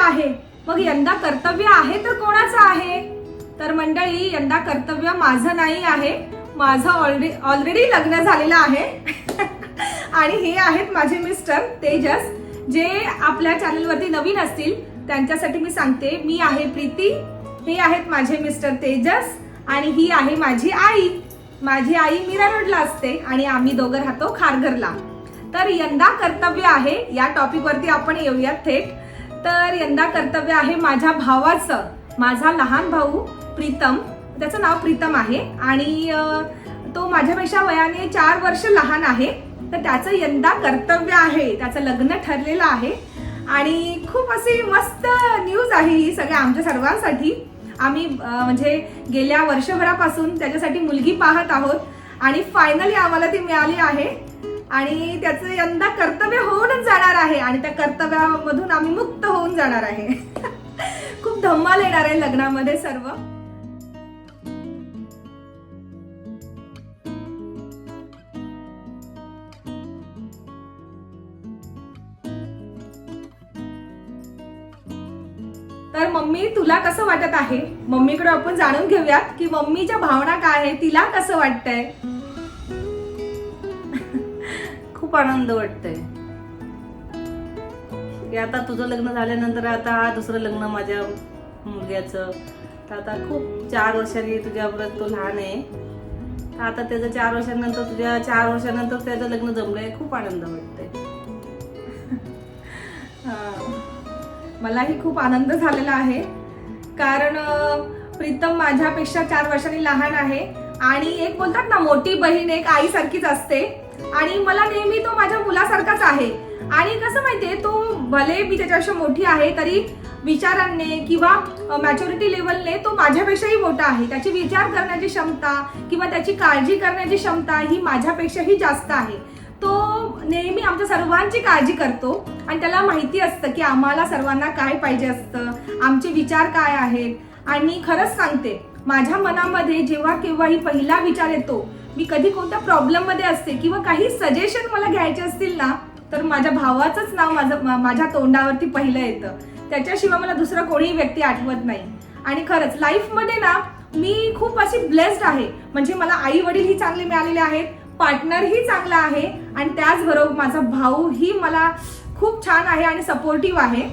आहे. मग यंदा कर्तव्य आहे तर कोणाचं आहे? तर मंडळी यंदा कर्तव्य माझं नाही आहे. माझं ऑलरेडी ऑलरेडी लग्न झालेलं आहे. आणि हे आहेत माझे मिस्टर तेजस जे आपल्या चॅनलवरती नवीन असतील त्यांच्यासाठी मी सांगते मी आहे प्रीती हे आहेत माझे मिस्टर तेजस आणि ही आहे माझी आई. माझी आई मीरा रोडला असते आणि आम्ही दोघं राहतो खारघरला. तर यंदा कर्तव्य आहे या टॉपिकवरती आपण येऊयात थेट. तर यंदा कर्तव्य आहे माझ्या भावाचं. माझा लहान भाऊ प्रीतम त्याचं नाव प्रीतम आहे. आणि तो माझ्यापेक्षा वयाने चार वर्ष लहान आहे. तर त्याचं यंदा कर्तव्य आहे. त्याचं लग्न ठरलेलं आहे. आणि खूप अशी मस्त न्यूज आहे ही सगळ्या आमच्या सर्वांसाठी. आम्ही म्हणजे गेल्या वर्षभरापासून त्याच्यासाठी मुलगी पाहत आहोत. आणि फायनली आम्हाला ती मिळाली आहे. आणि त्याचं यंदा कर्तव्य होऊनच जाणार आहे आणि त्या कर्तव्यामधून आम्ही मुक्त होऊन जाणार आहे. खूप धम्माल येणार आहे लग्नामध्ये सर्व. तर मम्मी तुला कसं वाटत आहे? मम्मीकडे आपण जाणून घेऊयात की मम्मीच्या भावना काय आहे तिला कसं वाटतंय? खूप आनंद वाटतंय. की आता तुझं लग्न झाल्यानंतर आता हा दुसरं लग्न माझ्या मुलग्याचं. तर आता खूप चार वर्षांनी तुझ्याबरोबर तो लहान आहे. तर आता त्याचं चार वर्षानंतर तुझ्या चार वर्षानंतर त्याचं लग्न जमलंय खूप आनंद वाटतंय. मलाही खूप आनंद झालेला आहे. कारण प्रीतम माझ्यापेक्षा चार वर्षांनी लहान आहे आणि एक बोलतात ना मोठी बहीण एक आईसारखीच असते. आणि मला नेहमी तो माझ्या मुलासारखाच आहे. आणि कसं माहितीये तो भले मी त्याच्यापेक्षा मोठी आहे तरी विचारांनी किंवा मॅच्युरिटी लेवलने तो माझ्यापेक्षाही मोठा आहे. त्याची विचार करण्याची क्षमता किंवा त्याची काळजी करण्याची क्षमता ही माझ्यापेक्षाही जास्त आहे. तो नेहमी आमच्या सर्वांची काळजी करतो आणि त्याला माहिती असतं की आम्हाला सर्वांना काय पाहिजे असतं आमचे विचार काय आहेत. आणि खरंच सांगते माझ्या मनामध्ये जेव्हा केव्हाही पहिला विचार येतो मी कधी कोणत्या प्रॉब्लेममध्ये असते किंवा काही सजेशन मला घ्यायचे असतील ना तर माझ्या भावाचंच नाव माझं माझ्या तोंडावरती पहिलं येतं. त्याच्याशिवाय मला दुसरं कोणीही व्यक्ती आठवत नाही. आणि खरंच लाईफमध्ये ना मी खूप अशी ब्लेस्ड आहे. म्हणजे मला आई वडीलही चांगले मिळालेले आहेत पार्टनरही चांगला आहे आणि त्याचबरोबर माझा भाऊही मला खूप छान आहे आणि सपोर्टिव्ह आहे.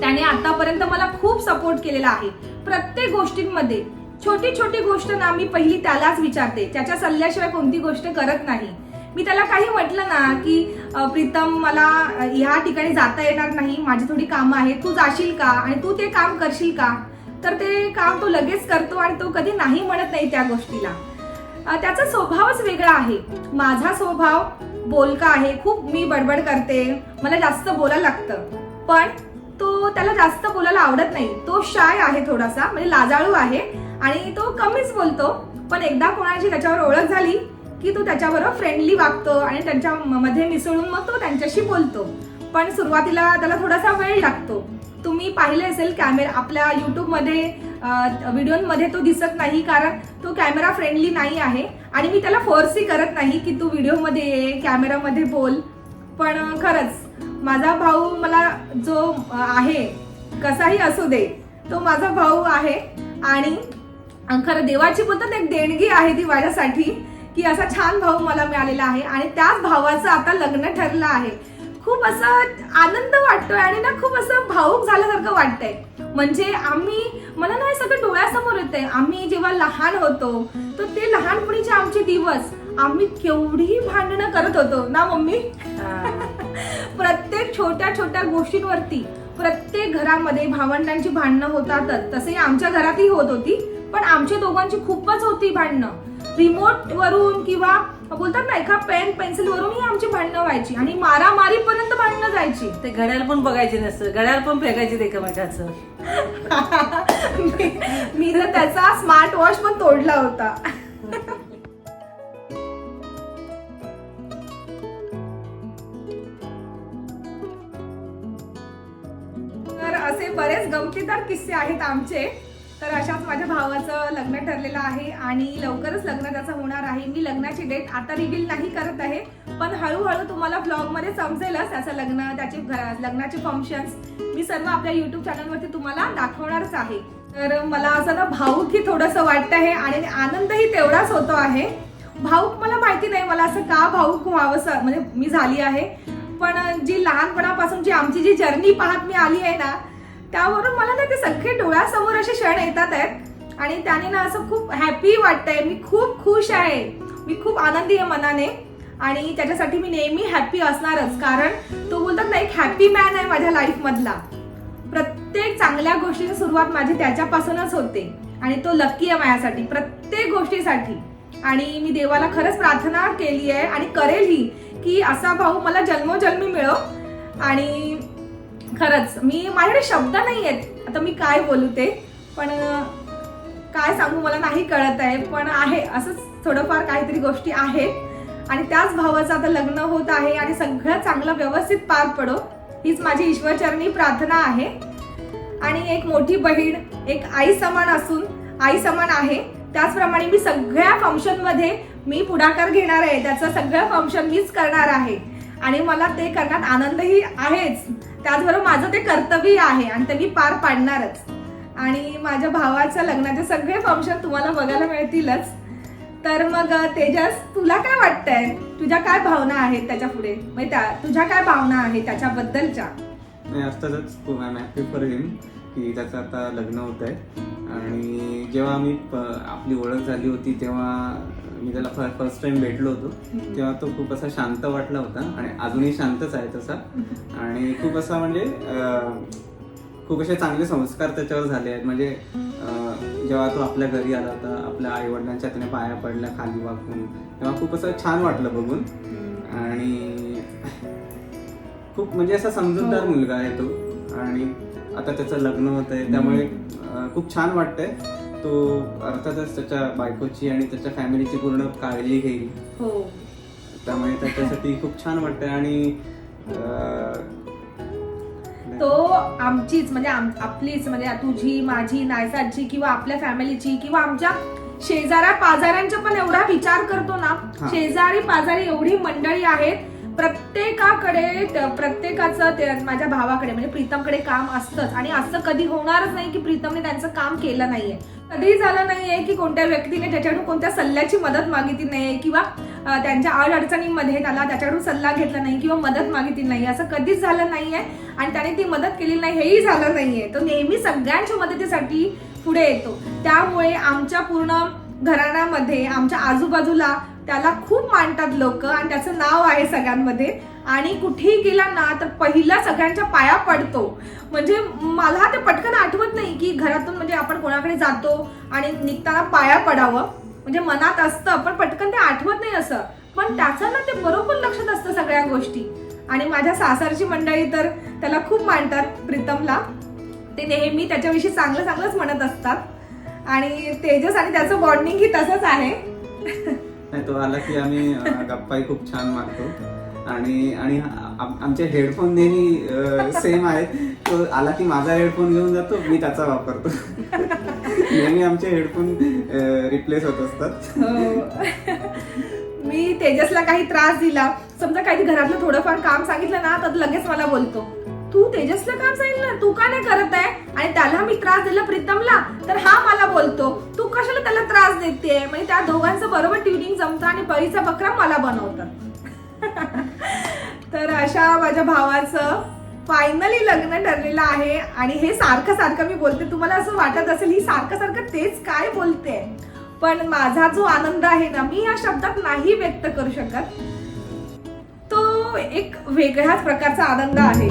त्याने आतापर्यंत मला खूप सपोर्ट केलेला आहे. प्रत्येक गोष्टींमध्ये छोटी छोटी गोष्ट ना मी पहिली त्यालाच विचारते. त्याच्या सल्ल्याशिवाय कोणती गोष्ट करत नाही. मी त्याला काही म्हटलं ना की प्रीतम मला ह्या ठिकाणी जाता येणार नाही. माझी थोडी कामं आहेत. तू जाशील का? आणि तू ते काम करशील का? तर ते काम तो लगेच करतो आणि तो कधी नाही म्हणत नाही त्या गोष्टीला. त्याचा स्वभावच वेगळा आहे. माझा स्वभाव बोलका आहे. खूप मी बडबड करते. मला जास्त बोलायला लागतं. पण तो त्याला जास्त बोलायला आवडत नाही. तो शाय आहे थोडासा. म्हणजे लाजाळू आहे. आणि तो कमीच बोलतो. पण एकदा कोणाची त्याच्यावर ओळख झाली की तो त्याच्याबरोबर फ्रेंडली वागतो आणि त्यांच्या मध्ये मिसळून मग तो त्यांच्याशी बोलतो. पण सुरुवातीला त्याला थोडासा वेळ लागतो. तुम्ही पाहिले असेल कॅमेरा आपल्या युट्यूबमध्ये व्हिडिओमध्ये तो दिसत नाही कारण तो कॅमेरा फ्रेंडली नाही आहे. आणि मी त्याला फोर्सही करत नाही की तू व्हिडिओमध्ये ये कॅमेरामध्ये बोल. पण खरंच माझा भाऊ मला जो आहे कसाही असू दे तो माझा भाऊ आहे. आणि खरं देवाची बोलतात एक देणगी आहे ती माझ्यासाठी की असा छान भाऊ मला मिळालेला आहे. आणि त्याच भावाचं आता लग्न ठरलं आहे. खूप असं आनंद वाटतोय आणि ना खूप असं भाऊक झाल्यासारखं वाटतंय. म्हणजे आम्ही मला ना हे सगळं डोळ्यासमोर येतंय. आम्ही जेव्हा लहान होतो तर ते लहानपणीचे आमचे दिवस आम्ही केवढी भांडणं करत होतो. ना मम्मी? प्रत्येक छोट्या छोट्या गोष्टींवरती प्रत्येक घरामध्ये भावंडांची भांडणं होतातच. तसे आमच्या घरातही होत होती. पण आमच्या दोघांची खूपच होती भांडणं. रिमोट वरून किंवा बोलतात ना एका पेन पेन्सिल वरूनही आमची भांडणं व्हायची आणि मारामारी पर्यंत भांडणं जायची. ते घड्याळ पण बघायचे नसतं. घड्याळ पण फेकायचे ते मी मी तर त्याचा स्मार्ट वॉच पण तोडला होता. तर असे बरेच गमतीदार किस्से आहेत आमचे. तर अशाच माझ्या भावाचं लग्न ठरलेलं आहे आणि लवकरच लग्न त्याचं होणार आहे. मी लग्नाची डेट आता रिव्हील नाही करत आहे पण हळूहळू तुम्हाला ब्लॉगमध्ये समजेलच त्याचं लग्न त्याचे लग्नाचे फंक्शन्स मी सर्व आपल्या युट्यूब चॅनलवरती तुम्हाला दाखवणारच आहे. तर मला असं ना भाऊकी थोडंसं वाटतं आहे आणि आनंदही तेवढाच होतो आहे. भाऊक मला माहिती नाही मला असं का भाऊक व्हावंसं म्हणजे मी झाली आहे. पण जी लहानपणापासून जी आमची जी जर्नी पाहत मी आली आहे ना त्यावरून मला ना ते सगळे डोळ्यासमोर असे क्षण येतात आहेत. आणि त्याने ना असं खूप हॅपी वाटतंय. मी खूप खुश आहे. मी खूप आनंदी आहे मनाने. आणि त्याच्यासाठी मी नेहमी हॅपी असणारच. कारण तो बोलतात ना एक हॅपी मॅन आहे माझ्या लाईफमधला प्रत्येक चांगल्या गोष्टीची सुरुवात माझी त्याच्यापासूनच होते. आणि तो लक्की आहे माझ्यासाठी प्रत्येक गोष्टीसाठी. आणि मी देवाला खरंच प्रार्थना केली आहे आणि करेलही की असा भाऊ मला जन्मोजन्मी मिळो. आणि खरंच. मी माझ्याकडे शब्द नाही आहेत आता मी काय बोलू ते? पण काय सांगू मला नाही कळत आहे. पण आहे असंच थोडंफार काहीतरी गोष्टी आहेत आणि त्याच भावाचं आता लग्न होत आहे आणि सगळं चांगलं व्यवस्थित पार पडो. हीच माझी ईश्वरचरणी प्रार्थना आहे. आणि एक मोठी बहीण एक आई समान असून आई समान आहे. त्याचप्रमाणे मी सगळ्या फंक्शनमध्ये मी पुढाकार घेणार आहे. त्याचं सगळं फंक्शन मीच करणार आहे. आणि मला ते करण्यात आनंदही आहेच. त्याचबरोबर माझं ते कर्तव्य आहे आणि ते मी पार पाडणारच. आणि माझ्या भावाच्या लग्नाचे सगळे फंक्शन तुम्हाला बघायला मिळतीलच. तर मग तेजस तुला काय वाटतंय? तुझ्या काय भावना आहेत त्याच्या पुढे? म्हणजे त्या तुझ्या काय भावना आहेत त्याच्याबद्दलच्या? नाही असतातच हॅपी फॉर हिम की त्याचं आता लग्न होत आहे. आणि जेव्हा आम्ही प- आपली ओळख झाली होती तेव्हा मी त्याला फर्स्ट टाइम भेटलो होतो. तेव्हा तो खूप असा शांत वाटला होता आणि अजूनही शांतच आहे तसा. आणि खूप असा म्हणजे खूप असे चांगले संस्कार त्याच्यावर झाले आहेत. म्हणजे जेव्हा तो आपल्या घरी आला होता आपल्या आई वडिलांच्या त्याने पाया पडल्या खाली वाकून तेव्हा खूप असं छान वाटलं बघून. आणि खूप म्हणजे असा समजूतदार मुलगा आहे तो. आणि आता त्याचं लग्न होत आहे त्यामुळे खूप छान वाटतंय. तो अर्थातच त्याच्या बायकोची आणि त्याच्या फॅमिलीची पूर्ण काळजी घेईल. हो. त्यामुळे त्याच्यासाठी खूप छान वाटतंय आणि तो आमचीच म्हणजे आपलीच म्हणजे तुझी माझी नायसाची किंवा आपल्या फॅमिलीची किंवा आमच्या शेजाऱ्या पाजाऱ्यांचा पण एवढा विचार करतो ना. शेजारी पाजारी एवढी मंडळी आहेत प्रत्येकाकडे प्रत्येकाचं ते माझ्या भावाकडे म्हणजे प्रीतमकडे काम असतंच. आणि असं कधी होणारच नाही की प्रीतमने त्यांचं काम केलं नाहीये. कधीही झालं नाहीये की कोणत्या व्यक्तीने त्याच्याकडून कोणत्या सल्ल्याची मदत मागितली नाहीये किंवा त्यांच्या अडचणींमध्ये त्याला त्याच्याकडून सल्ला घेतला नाही किंवा मदत मागितली नाही. असं कधीच झालं नाहीये आणि त्याने ती मदत केलेली नाही हेही झालं नाहीये. तो नेहमी सगळ्यांच्या मदतीसाठी पुढे येतो. त्यामुळे आमच्या पूर्ण घराण्यामध्ये आमच्या आजूबाजूला त्याला खूप मानतात लोक आणि त्याचं नाव आहे सगळ्यांमध्ये. आणि कुठेही गेला ना तर पहिला सगळ्यांच्या पाया पडतो. म्हणजे मला ते पटकन आठवत नाही की घरातून म्हणजे आपण कोणाकडे जातो आणि निघताना पाया पडावं. म्हणजे मनात असतं पण पटकन ते आठवत नाही असं. पण त्याचं ना ते बरोबर लक्षात असतं सगळ्या गोष्टी. आणि माझ्या सासरची मंडळी तर त्याला खूप मानतात प्रीतमला. ते नेहमी त्याच्याविषयी चांगलं चांगलंच म्हणत असतात. आणि तेजस आणि त्याचं बॉन्डिंग ही तसंच आहे. नाही तो आला की आम्ही गप्पाही खूप छान मारतो. आणि आणि आमचे हेडफोन नेहमी सेम आहेत. तो आला की माझा हेडफोन घेऊन जातो मी त्याचा वापरतो. नेहमी आमचे हेडफोन रिप्लेस होत असतात. हो. मी तेजसला काही त्रास दिला. समजा काही घरातलं थोडंफार काम सांगितलं ना तर लगेच मला बोलतो. तू तेजसला काम सांगितलं तू का नाही करत आहे? आणि त्याला मी त्रास दिला प्रीतमला तर हा मला बोलतो. तू कशाला त्याला त्रास देते म्हणजे त्या दोघांचं बरोबर ट्युनिंग जमतं आणि बळीचा बकरा मला बनवतात तर अशा माझ्या भावाचं फायनली लग्न ठरलेलं आहे आणि हे सारखं सारखं मी बोलते. तुम्हाला असं वाटत असेल ही सारखं सारखं तेच काय बोलते? पण माझा जो आनंद आहे ना मी या शब्दात नाही व्यक्त करू शकत. तो एक वेगळ्याच प्रकारचा आनंद आहे.